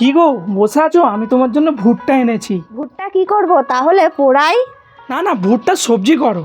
কি গো বসে আছো? আমি তোমার জন্য ভুট্টা এনেছি। ভুট্টা কি করব? তাহলে পোড়াই? না না ভুট্টা সবজি করো।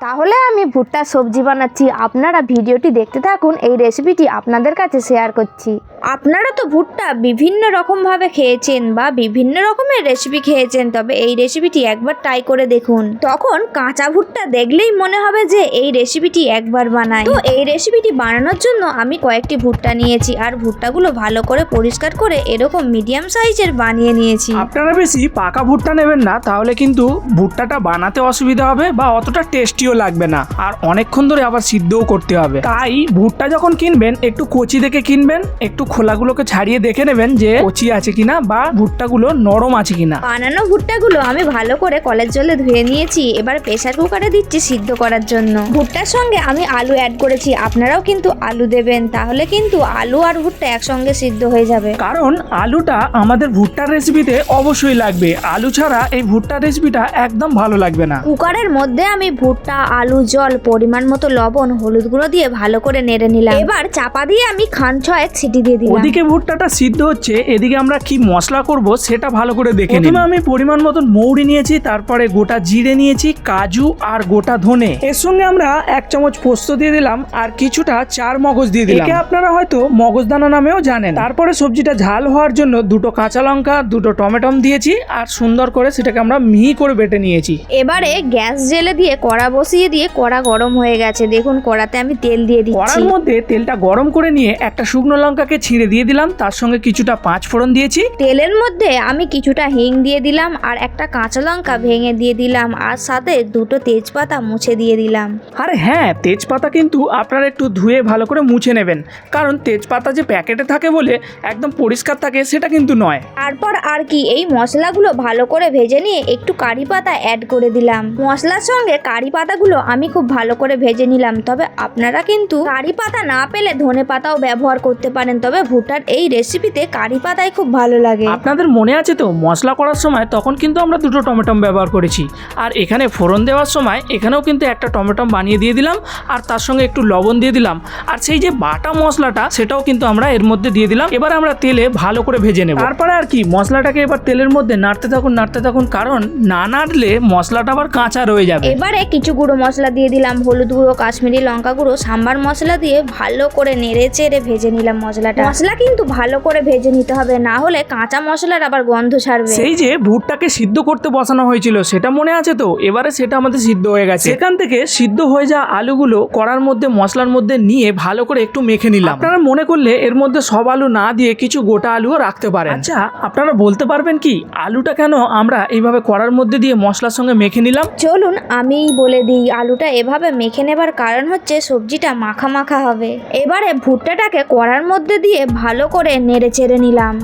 তাহলে আমি ভুট্টা সবজি বানাচ্ছি। আপনারা ভিডিওটি দেখতে থাকুন এই রেসিপিটি আপনাদের কাছে শেয়ার করছি। আপনারা তো ভুট্টা বিভিন্ন রকমভাবে খেয়েছেন বা বিভিন্ন রকমের রেসিপি খেয়েছেন, তবে এই রেসিপিটি একবার ট্রাই করে দেখুন। তখন কাঁচা ভুট্টা দেখলেই মনে হবে যে এই রেসিপিটি একবার বানাই। তো এই রেসিপিটি বানানোর জন্য আমি কয়েকটি ভুট্টা নিয়েছি আর ভুট্টাগুলো ভালো করে পরিষ্কার করে এরকম মিডিয়াম সাইজের বানিয়ে নিয়েছি। আপনারা বেশি পাকা ভুট্টা নেবেন না, তাহলে কিন্তু ভুট্টাটা বানাতে অসুবিধা হবে বা অতটা টেস্টিও লাগবে না। আর অনেকক্ষণ ধরে আবার সিদ্ধও করতে হবে। তাই ভুট্টা যখন কিনবেন, একটু কচি দেখে কিনবেন, একটু খোলাগুলোকে ছাড়িয়ে দেখে নেবেন যে কচি আছে কিনা বা ভুট্টাগুলো নরম আছে কিনা। বানানো ভুট্টাগুলো আমি ভালো করে কলের জলে ধুয়ে নিয়েছি এবার প্রেসার কুকারে দিচ্ছি সিদ্ধ করার জন্য। ভুট্টার সঙ্গে আমি আলু অ্যাড করেছি আপনারাও কিন্তু আলু দেবেন তাহলে কিন্তু আলু আর ভুট্টা একসঙ্গে সিদ্ধ হয়ে যাবে। কারণ আলুটা আমাদের ভুট্টার রেসিপিতে অবশ্যই লাগবে আলু ছাড়া এই ভুট্টার রেসিপিটা একদম ভালো লাগবে না। কুকারের মধ্যে আমি ভুট্টা আলু জল পরিমাণ মতো লবণ হলুদ গুঁড়ো দিয়ে ভালো করে নেড়ে নিলাম। এবার চাপা দিয়ে আমি খান ছয়েক ছিটি দিয়ে দিলাম। ওদিকে ভুট্টাটা সিদ্ধ হচ্ছে এদিকে আমরা কি মশলা করব সেটা ভালো করে দেখে নিই আমি পরিমাণ মতন মৌরি নিয়েছি তারপরে গোটা জিরে নিয়েছি কাজু আর গোটা ধনে। এর সঙ্গে আমরা এক চামচ পোস্ত দিয়ে দিলাম আর কিছুটা চার মগজ দিয়ে দিলাম। একে আপনারা হয়তো মগজদানা নামেও জানেন। তারপরে সবজিটা ঝাল হওয়ার জন্য দুটো কাঁচা লঙ্কা দুটো টমেটম দিয়েছি আর সুন্দর করে সেটাকে আমরা মিহি করে বেটে নিয়েছি। এবারে গ্যাস জেলে দিয়ে কড়া বসিয়ে দিয়ে কড়া গরম হয়ে গেছে। দেখুন কড়াতে আমি তেল দিয়ে দিচ্ছি। কড়ার মধ্যে তেলটা গরম করে নিয়ে একটা শুকনো লঙ্কাকে ছিঁড়ে দিয়ে দিলাম তার সঙ্গে কিছুটা পাঁচ ফোড়ন দিয়েছি। তেলের মধ্যে আমি কিছুটা হিং দিয়ে দিলাম আর একটা কাঁচা লঙ্কা ভেঙে দিয়ে দিলাম আর সাথে দুটো তেজপাতা মুছে দিয়ে দিলাম। আর হ্যাঁ তেজপাতা কিন্তু আপনারা একটু ধুয়ে ভালো করে মুছে নেবেন। কারণ তেজপাতা যে প্যাকেটে থাকে বলে একদম পরিষ্কার থাকে সেটা কিন্তু নয়। তারপর আর কি এই মশলাগুলো ভালো করে ভেজে নিয়ে একটু কারি পাতা অ্যাড করে দিলাম। মশলার সঙ্গে কারি পাতাগুলো আমি খুব ভালো করে ভেজে নিলাম। তবে আপনারা কিন্তু কারি পাতা না পেলে ধনে পাতাও ব্যবহার করতে পারেন। তবে ভুট্টার এই রেসিপিতে কারি পাতাই খুব ভালো লাগে। আপনাদের মনে আছে তো মশলা করার সময় তখন কিন্তু আমরা দুটো টমেটম ব্যবহার করেছি। আর এখানে ফোড়ন দেওয়ার সময় এখানেও কিন্তু একটা টমেটম বানিয়ে দিয়ে দিলাম আর তার সঙ্গে একটু লবণ দিয়ে দিলাম। আর সেই যে বাটা মশলাটা সেটাও কিন্তু আমরা এর মধ্যে দিয়ে দিলাম। এবার আমরা তেলে ভালো করে ভেজে নেব। তারপরে আর কি মশলাটাকে এবার তেলের মধ্যে নাড়তে থাকুন নাড়তে থাকুন কারণ না নাড়লে মশলাটা আবার কাঁচা রয়ে যাবে। এবারে কিছু গুঁড়ো মশলা দিয়ে দিলাম হলুদ গুঁড়ো কাশ্মীরি লঙ্কা গুঁড়ো সাম্বার মশলা দিয়ে ভালো করে নেড়ে চেড়ে ভেজে নিলাম মশলাটা। মশলা কিন্তু ভালো করে ভেজে নিতে হবে না হলে কাঁচা মশলার আবার গন্ধ ছাড়বে। সেই যে ভুট্টাকে সিদ্ধ করতে বসানো হয়েছিল সেটা মনে আছে তো? এবারে সেটা আমাদের সিদ্ধ হয়ে গেছে। সেখান থেকে সিদ্ধ হয়ে যাওয়া আলুগুলো কড়ার মধ্যে মশলার মধ্যে নিয়ে ভালো করে একটু মেখে নিলাম। আপনারা মনে করলে এর মধ্যে সব আলু না দিয়ে কিছু গোটা আলুও রাখতে পারেন। আচ্ছা আপনারা বলতে পারবেন কি আলুটা কেন আমরা এইভাবে কড়ার মধ্যে দিয়ে মশলার সঙ্গে মেখে নিলাম? চলুন আমিই বলে দিই আলুটা এভাবে মেখে নেবার কারণ হচ্ছে সবজিটা মাখা মাখা হবে। এবারে ভুট্টাটাকে কড়ার মধ্যে দিয়ে ভালো করে নেড়ে চেড়ে নিলাম।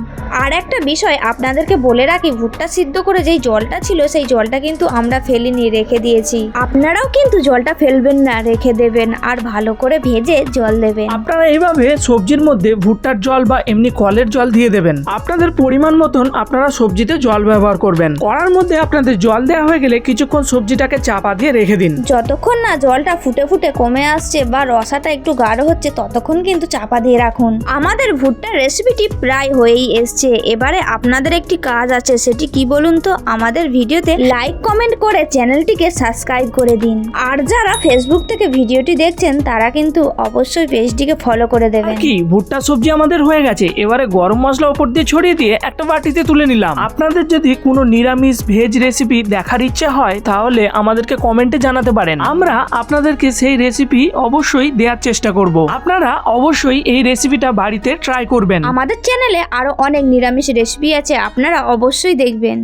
আর একটা বিষয় আপনাদেরকে বলে রাখি ভুট্টা সিদ্ধ করে যেই জলটা ছিল সেই জলটা কিন্তু আমরা ফেলিনি রেখে দিয়েছি। আপনারাও কিন্তু জলটা ফেলবেন না রেখে দেবেন আর ভালো করে ভেজে জল দেবেন। আপনারা এইভাবে সবজির মধ্যে ভুট্টার জল বা এমনি কলের জল দিয়ে দেবেন। আপনাদের পরিমাণ মতন আপনারা সবজিতে জল ব্যবহার করবেন। কড়ার মধ্যে আপনাদের জল দেওয়া হয়ে গেলে কিছুক্ষণ সবজিটাকে চাপা দিয়ে রেখে দিন। যতক্ষণ না জলটা ফুটে ফুটে কমে আসছে বা রসাটা একটু গাঢ় হচ্ছে ততক্ষণ কিন্তু চাপা দিয়ে রাখুন। আমাদের ভুট্টার রেসিপিটি প্রায় হয়েই এসছে। এবারে আপনাদের একটি কাজ আছে সেটি কি বলুন তো? আমাদের ভিডিওতে লাইক কমেন্ট করে চ্যানেলটিকে সাবস্ক্রাইব করে দিন। আর যারা ফেসবুক থেকে ভিডিওটি দেখছেন তারা কিন্তু অবশ্যই পেজটিকে ফলো করে দেবেন। কি ভুট্টা সবজি আমাদের হয়ে গেছে। এবারে গরম মশলা উপর দিয়ে ছড়িয়ে দিয়ে একটা বাটিতে তুলে নিলাম। আপনাদের যদি কোনো নিরামিষ ভেজ রেসিপি দেখার ইচ্ছে হয় তাহলে আমাদেরকে কমেন্টে জানাতে পারেন। আমরা আপনাদেরকে সেই রেসিপি অবশ্যই দেওয়ার চেষ্টা করব। আপনারা অবশ্যই এই রেসিপিটা বাড়িতে ট্রাই করবেন। আমাদের চ্যানেলে আরও অনেক নিরামিষ রেসিপি আছে আপনারা অবশ্যই দেখবেন।